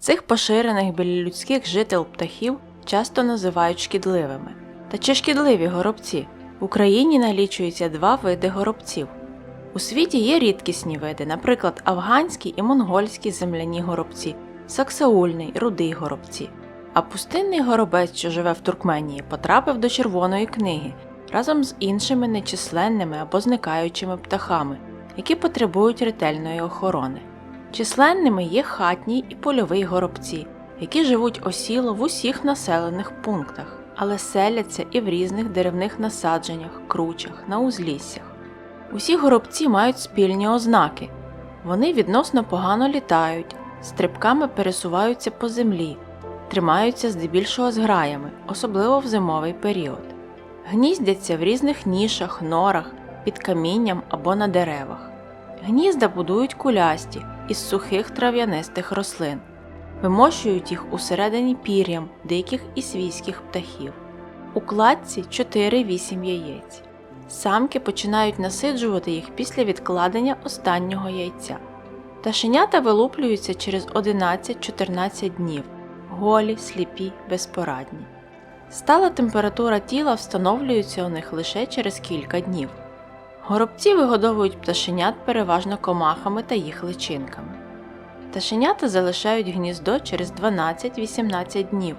Цих поширених біля людських жител птахів часто називають шкідливими. Та чи шкідливі горобці? В Україні налічується два види горобців. У світі є рідкісні види, наприклад, афганські і монгольські земляні горобці, саксаульний, рудий горобці. А пустинний горобець, що живе в Туркменії, потрапив до Червоної книги разом з іншими нечисленними або зникаючими птахами, які потребують ретельної охорони. Численними є хатні і польовий горобці, які живуть осіло в усіх населених пунктах, але селяться і в різних деревних насадженнях, кручах, на узліссях. Усі горобці мають спільні ознаки. Вони відносно погано літають, стрибками пересуваються по землі, тримаються здебільшого з граями, особливо в зимовий період. Гніздяться в різних нішах, норах, під камінням або на деревах. Гнізда будують кулясті із сухих трав'янистих рослин, вимощують їх усередині пір'ям деяких і свійських птахів. У кладці 4-8 яєць. Самки починають насиджувати їх після відкладення останнього яйця. Пташенята вилуплюються через 11-14 днів, голі, сліпі, безпорадні. Стала температура тіла встановлюється у них лише через кілька днів. Горобці вигодовують пташенят переважно комахами та їх личинками. Пташенята залишають гніздо через 12-18 днів.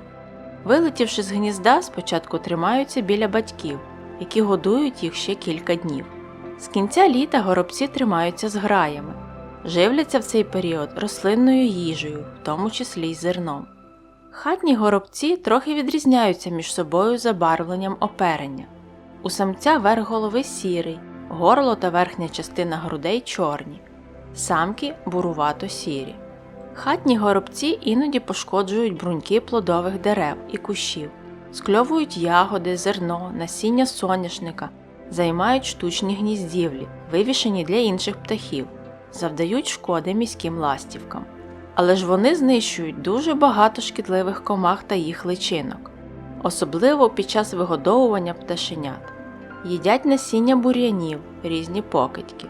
Вилетівши з гнізда, спочатку тримаються біля батьків, які годують їх ще кілька днів. З кінця літа горобці тримаються з граями, живляться в цей період рослинною їжею, в тому числі й зерном. Хатні горобці трохи відрізняються між собою забарвленням оперення. У самця верх голови сірий, горло та верхня частина грудей чорні, самки бурувато сірі. Хатні горобці іноді пошкоджують бруньки плодових дерев і кущів, скльовують ягоди, зерно, насіння соняшника, займають штучні гніздівлі, вивішені для інших птахів, завдають шкоди міським ластівкам. Але ж вони знищують дуже багато шкідливих комах та їх личинок, особливо під час вигодовування пташенят. Їдять насіння бур'янів, різні покидьки.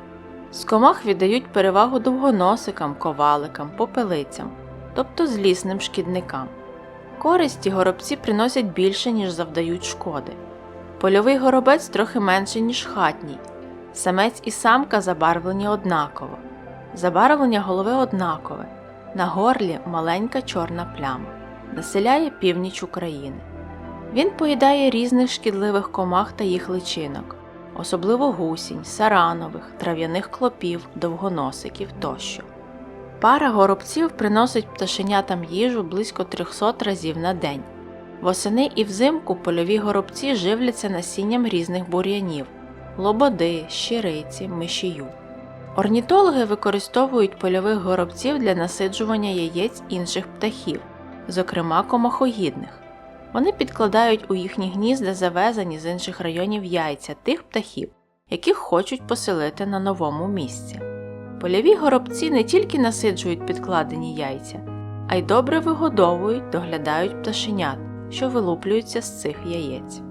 З комах віддають перевагу довгоносикам, коваликам, попелицям, тобто злісним шкідникам. Користі горобці приносять більше, ніж завдають шкоди. Польовий горобець трохи менший, ніж хатній. Самець і самка забарвлені однаково. Забарвлення голови однакове. На горлі маленька чорна пляма. Населяє північ України. Він поїдає різних шкідливих комах та їх личинок, особливо гусінь, саранових, трав'яних клопів, довгоносиків тощо. Пара горобців приносить пташенятам їжу близько 300 разів на день. Восени і взимку польові горобці живляться насінням різних бур'янів лободи, щириці, мишію. Орнітологи використовують польових горобців для насиджування яєць інших птахів, зокрема комахоїдних. Вони підкладають у їхні гнізда завезені з інших районів яйця тих птахів, яких хочуть поселити на новому місці. Польові горобці не тільки насиджують підкладені яйця, а й добре вигодовують, доглядають пташенят, що вилуплюються з цих яєць.